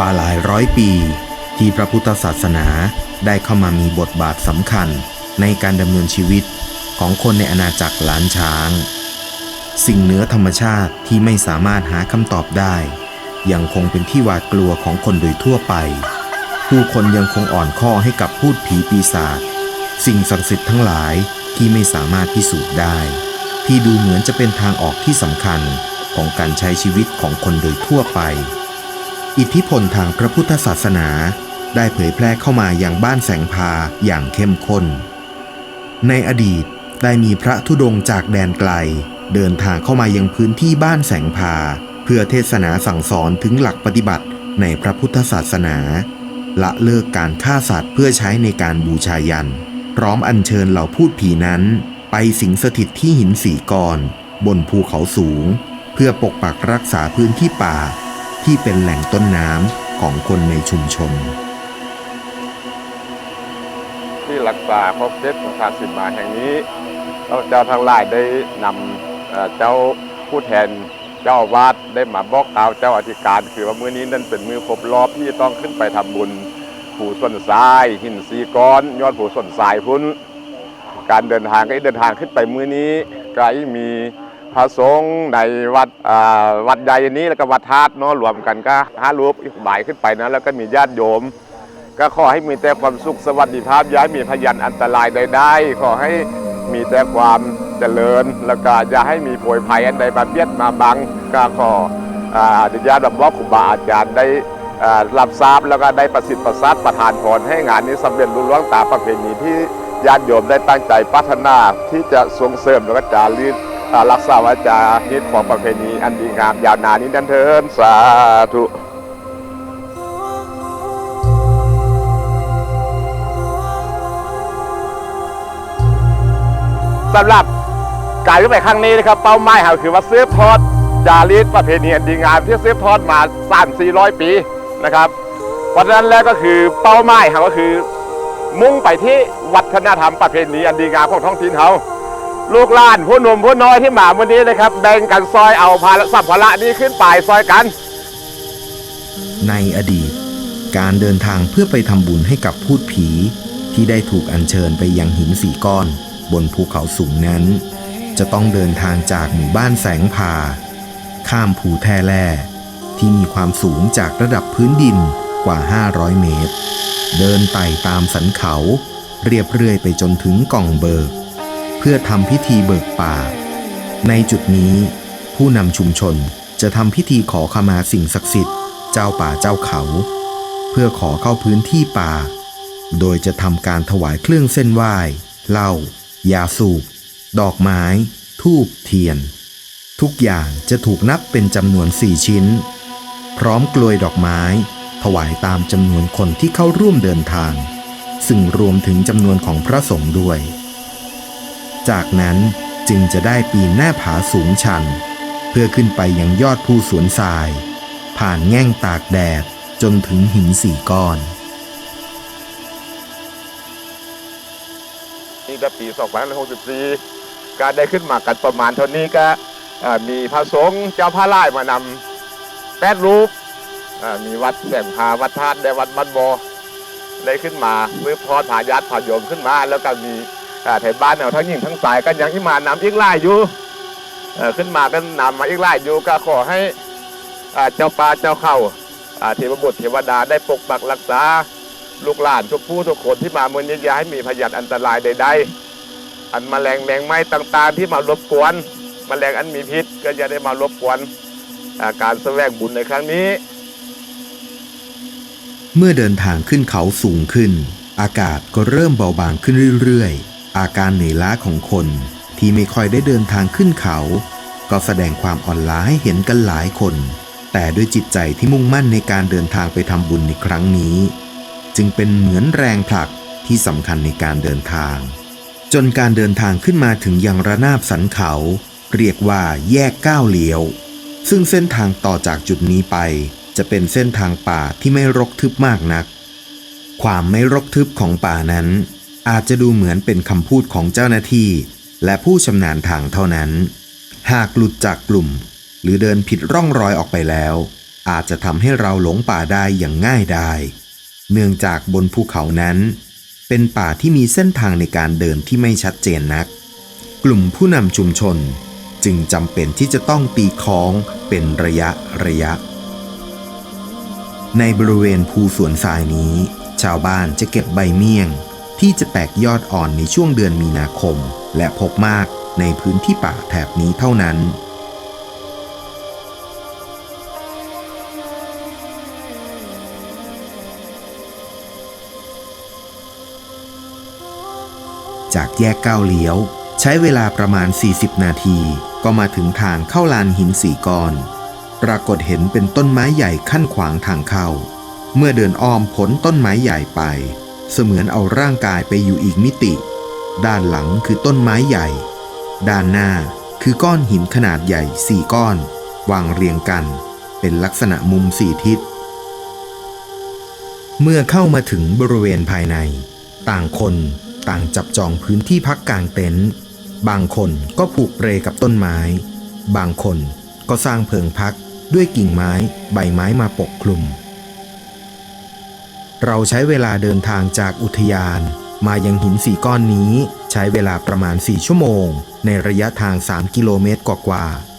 ว่าหลายร้อยปี ที่พระพุทธศาสนาได้เข้ามามีบทบาทสำคัญในการดำเนินชีวิตของคนในอาณาจักรล้านช้าง สิ่งเหนือธรรมชาติที่ไม่สามารถหาคำตอบได้ ยังคงเป็นที่หวาดกลัวของคนโดยทั่วไป ผู้คนยังคงอ่อนข้อให้กับพูดผีปีศาจสิ่งศักดิ์สิทธิ์ทั้งหลายที่ไม่สามารถพิสูจน์ได้ ที่ดูเหมือนจะเป็นทางออกที่สำคัญของการใช้ชีวิตของคนโดยทั่วไป อิทธิพลทางพระพุทธศาสนาได้เผยแพร่เข้ามาอย่างบ้านแสงพาอย่างเข้มข้น ในอดีตได้มีพระธุดงค์จากแดนไกล เดินทางเข้ามายังพื้นที่บ้านแสงพา เพื่อเทศนาสั่งสอนถึงหลักปฏิบัติในพระพุทธศาสนา ละเลิกการฆ่าสัตว์เพื่อใช้ในการบูชายัน พร้อมอัญเชิญเหล่าพูดผีนั้น ไปสิงสถิตที่หินสีกรบนภูเขาสูง เพื่อปกปักรักษาพื้นที่ป่า ที่เป็นแหล่งต้นน้ำของคนในชุมชน ที่รักษาพบเจ็ดสถานสิมาแห่งนี้เราเจ้าทั้งหลายได้นำเจ้าผู้แทนเจ้าวาดได้มาบอกกล่าวเจ้าอธิการ คือว่ามื้อนี้นั่นเป็นมือครบรอบที่ต้องขึ้นไปทำบุญ ผูส่วนทราย หินสีก้อน ยอดผูส่วนทรายพุ่นการเดินทางก็เดินทางขึ้นไปมื้อนี้ก็มี พระสงฆ์ในวัดอ่าวัดใหญ่นี้แล้วก็วัดธาตุเนาะรวมกันก็ห้ารูปบ่ายขึ้นไปนะแล้วก็มีญาติโยม ก็ขอให้มีแต่ความสุขสวัสดิภาพย้ายมีพยันอันตรายใดๆขอให้มีแต่ความเจริญ แล้วก็อย่าให้มีโผยภัยอันใดมาเบียดมาบังก็ขออ่าอนุญาตแบบว่าครูบาอาจารย์ได้อ่ารับทราบแล้วก็ได้ประสิทธิ์ประสาทประทานพรให้งานนี้สำเร็จรุ่ล่วงตามประเพณีที่ญาติโยมได้ตั้งใจพัฒนาที่จะส่งเสริมแล้วก็จารีต รักษาวาจาฮิตของประเพณีอันดีงามยาวนานนี้นั่นเถินสาธุสำหรับการขึ้นไปครั้งนี้นะครับ เป้าหมายเราคือว่าซื้อทอดจารีตประเพณีอันดีงามที่ซื้อทอดมา3 400ปีนะครับ เพราะฉะนั้นแล้วก็คือเป้าหมายเราก็คือ มุ่งไปที่วัฒนธรรมประเพณีอันดีงามของท้องถิ่นเขา ลูกหลานผู้หนุ่มผู้น้อยที่มาวันนี้นะครับแบ่งกันซอยเอาภาระสัมภาระนี้ขึ้นไปซอยกัน ในอดีต การเดินทางเพื่อไปทำบุญให้กับพูดผี ที่ได้ถูกอัญเชิญไปยังหินสีก้อน บนภูเขาสูงนั้น จะต้องเดินทางจากหมู่บ้านแสงพาข้ามภูแท่แล่ที่มีความสูงจากระดับพื้นดินกว่า 500 เมตร เดินไต่ตามสันเขา เรียบเรื่อยไปจนถึงกล่องเบิก เพื่อทำพิธีเบิกป่า ในจุดนี้ ผู้นำชุมชนจะทำพิธีขอขมาสิ่งศักดิ์สิทธิ์ เจ้าป่าเจ้าเขา เพื่อขอเข้าพื้นที่ป่า โดยจะทำการถวายเครื่องเส้นไหว้เหล้ายาสูบ ดอกไม้ ทูบเทียน ทุกอย่างจะถูกนับเป็นจำนวนสี่ชิ้น พร้อมกลวยดอกไม้ ถวายตามจำนวนคนที่เข้าร่วมเดินทาง ซึ่งรวมถึงจำนวนของพระสงฆ์ด้วย จากนั้นจึงจะได้ปีนหน้าผาสูงชัน เพื่อขึ้นไปยังยอดภูสวนทราย ผ่านแง่งตากแดดจนถึงหินสี่ก้อนนี่ก็ปี 2564 การได้ขึ้นมากันประมาณเท่านี้ก็มีพระสงฆ์เจ้าพระล่ายมานำแปดรูปมีวัดแสงพาวัดธาตุและวัดบ้านบอได้ขึ้นมามือพอดผายัดผาโยมขึ้นมา แล้วก็มี เอ่อแถวบ้านเอาทั้งหญิงทั้งสายกันยังที่มานำอีกไล่อยู่เอ่อขึ้นมาก็นำมาอีกไล่อยู่ก็ขอให้อาเจ้าป่าเจ้าเขาอาเทวบุตรเทวดาได้ปกปักรักษาลูกหลานทุกผู้ทุกคนที่มาเมื่อนี้อย่าให้มีพยานอันตรายใดๆ อันแมลงแมงไม้ต่างๆ ที่มารบกวนแมลงอันมีพิษก็จะได้มารบกวนาการแสวงบุญในครั้งนี้ เมื่อเดินทางขึ้นเขาสูงขึ้น อากาศก็เริ่มเบาบางขึ้นเรื่อยๆ อาการเหนื่อยล้าของคนที่ไม่ค่อยได้เดินทางขึ้นเขา ก็แสดงความอ่อนล้าให้เห็นกันหลายคน แต่ด้วยจิตใจที่มุ่งมั่นในการเดินทางไปทำบุญในครั้งนี้ จึงเป็นเหมือนแรงผลักที่สำคัญในการเดินทาง จนการเดินทางขึ้นมาถึงยังระนาบสันเขา เรียกว่าแยกก้าวเลี้ยว ซึ่งเส้นทางต่อจากจุดนี้ไป จะเป็นเส้นทางป่าที่ไม่รกทึบมากนัก ความไม่รกทึบของป่านั้น อาจจะดูเหมือนเป็นคำพูดของเจ้าหน้าที่ และผู้ชำนาญทางเท่านั้น หากหลุดจากกลุ่ม หรือเดินผิดร่องรอยออกไปแล้ว อาจจะทำให้เราหลงป่าได้อย่างง่ายดายเนื่องจากบนภูเขานั้น เป็นป่าที่มีเส้นทางในการเดินที่ไม่ชัดเจนนัก กลุ่มผู้นำชุมชนจึงจำเป็นที่จะต้องตีคล้องเป็นระยะระยะ ในบริเวณภูสวนทรายนี้ ชาวบ้านจะเก็บใบเมี่ยง ที่จะแตกยอดอ่อนในช่วงเดือนมีนาคม และพบมากในพื้นที่ป่าแถบนี้เท่านั้น จากแยกก้าวเลี้ยว ใช้เวลาประมาณ 40 นาที ก็มาถึงทางเข้าลานหินสีกอนปรากฏเห็นเป็นต้นไม้ใหญ่ขั้นขวางทางเข้า เมื่อเดินอ้อมพ้นต้นไม้ใหญ่ไป เสมือนเอาร่างกายไปอยู่อีกมิติ ด้านหลังคือต้นไม้ใหญ่ ด้านหน้าคือก้อนหินขนาดใหญ่สี่ก้อน วางเรียงกัน เป็นลักษณะมุมสี่ทิศ เมื่อเข้ามาถึงบริเวณภายใน ต่างคนต่างจับจองพื้นที่พักกลางเต็นท์บางคนก็ผูกเปรกับต้นไม้ บางคนก็สร้างเพิงพักด้วยกิ่งไม้ใบไม้มาปกคลุม เราใช้เวลาเดินทางจากอุทยาน มายังหินสี่ก้อนนี้ใช้เวลาประมาณ 4 ชั่วโมง ในระยะทาง 3 กิโลเมตรกว่าๆ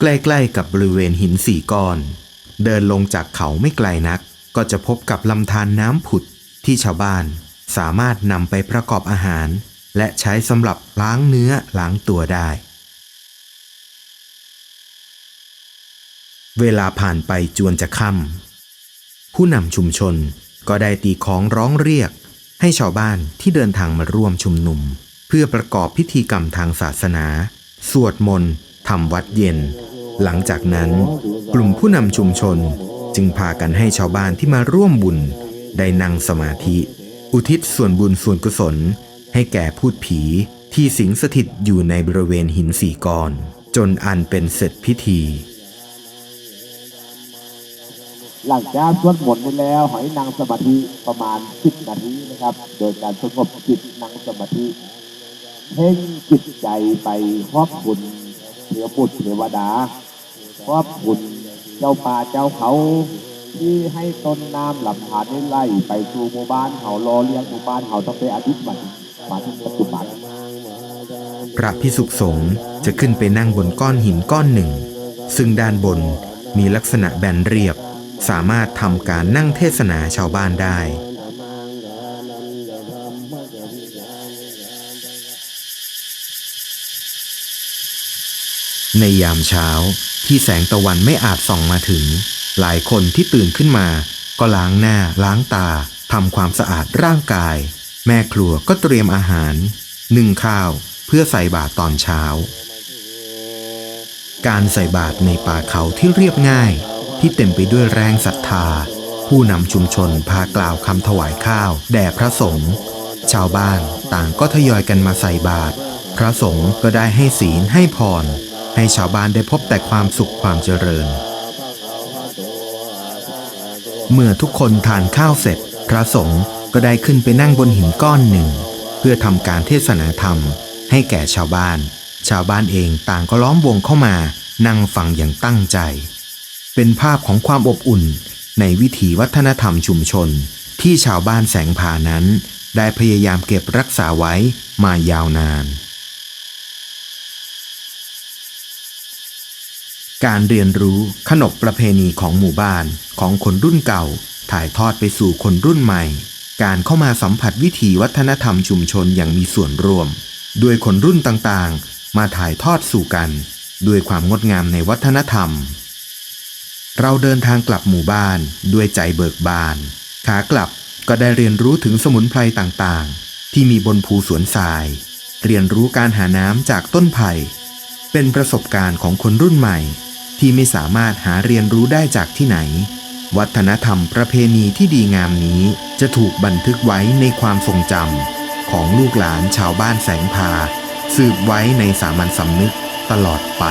ใกล้ๆกับบริเวณหินสี่ก้อน เดินลงจากเขาไม่ไกลนัก ก็จะพบกับลำธารน้ำผุดที่ชาวบ้านสามารถนำไปประกอบอาหาร และใช้สำหรับล้างเนื้อล้างตัวได้ เวลาผ่านไปจวนจะค่ำผู้นำชุมชนก็ได้ตีของร้องเรียก ให้ชาวบ้านที่เดินทางมาร่วมชุมนุม เพื่อประกอบพิธีกรรมทางศาสนา สวดมนต์ทำวัดเย็น หลังจากนั้น กลุ่มผู้นำชุมชน จึงพากันให้ชาวบ้านที่มาร่วมบุญ ได้นั่งสมาธิ อุทิศส่วนบุญส่วนกุศล ให้แก่พูดผีที่สิงสถิตอยู่ในบริเวณหินสี่กอนจนอันเป็นเสร็จพิธี หลังจากสวดมนต์ไปแล้วให้นั่งสมาธิประมาณ10นาทีนะครับ โดยการสงบจิตนั่งสมาธิเพ่งจิตใจไปขอบคุณเทวบุตรเทวดาขอบคุณ เจ้าป่าเจ้าเขาที่ให้ต้นน้ำลำธารนี้ไหลไปสู่หมู่บ้านเขารอเลี้ยงหมู่บ้านเขาตั้งแต่อาทิตย์มามาถึงปัจจุบันพระพิสุขสงฆ์จะขึ้นไปนั่งบนก้อนหินก้อนหนึ่ง ซึ่งด้านบนมีลักษณะแบนเรียบ สามารถทำการนั่งเทศนาชาวบ้านได้ ในยามเช้า ที่แสงตะวันไม่อาจส่องมาถึง หลายคนที่ตื่นขึ้นมา ก็ล้างหน้า ล้างตาทำความสะอาดร่างกาย แม่ครัวก็เตรียมอาหารนึ่งข้าวเพื่อใส่บาตรตอนเช้า การใส่บาตรในป่าเขาที่เรียบง่าย ที่เต็มไปด้วยแรงศรัทธา ผู้นำชุมชนพากล่าวคำถวายข้าว แด่พระสงฆ์ชาวบ้านต่างก็ทยอยกันมาใส่บาตรพระสงฆ์ก็ได้ให้ศีลให้พร ให้ชาวบ้านได้พบแต่ความสุขความเจริญ เมื่อทุกคนทานข้าวเสร็จ พระสงฆ์ก็ได้ขึ้นไปนั่งบนหินก้อนหนึ่ง เพื่อทำการเทศนาธรรม ให้แก่ชาวบ้าน ชาวบ้านเองต่างก็ล้อมวงเข้ามา นั่งฟังอย่างตั้งใจ เป็นภาพของความอบอุ่นในวิถีวัฒนธรรมชุมชน ที่ชาวบ้านแสงผานั้น ได้พยายามเก็บรักษาไว้มายาวนาน การเรียนรู้ขนบประเพณีของหมู่บ้านของคนรุ่นเก่า ถ่ายทอดไปสู่คนรุ่นใหม่ การเข้ามาสัมผัสวิถีวัฒนธรรมชุมชนอย่างมีส่วนร่วม ด้วยคนรุ่นต่างๆ มาถ่ายทอดสู่กัน ด้วยความงดงามในวัฒนธรรม เราเดินทางกลับหมู่บ้านด้วยใจเบิกบาน ขากลับก็ได้เรียนรู้ถึงสมุนไพรต่างๆ ที่มีบนภูสวนทราย เรียนรู้การหาน้ำจากต้นไผ่เป็นประสบการณ์ของคนรุ่นใหม่ ที่ไม่สามารถหาเรียนรู้ได้จากที่ไหน วัฒนธรรมประเพณีที่ดีงามนี้จะถูกบันทึกไว้ในความทรงจำของลูกหลานชาวบ้านแสงพา สืบไว้ในสามัญสำนึกตลอดไป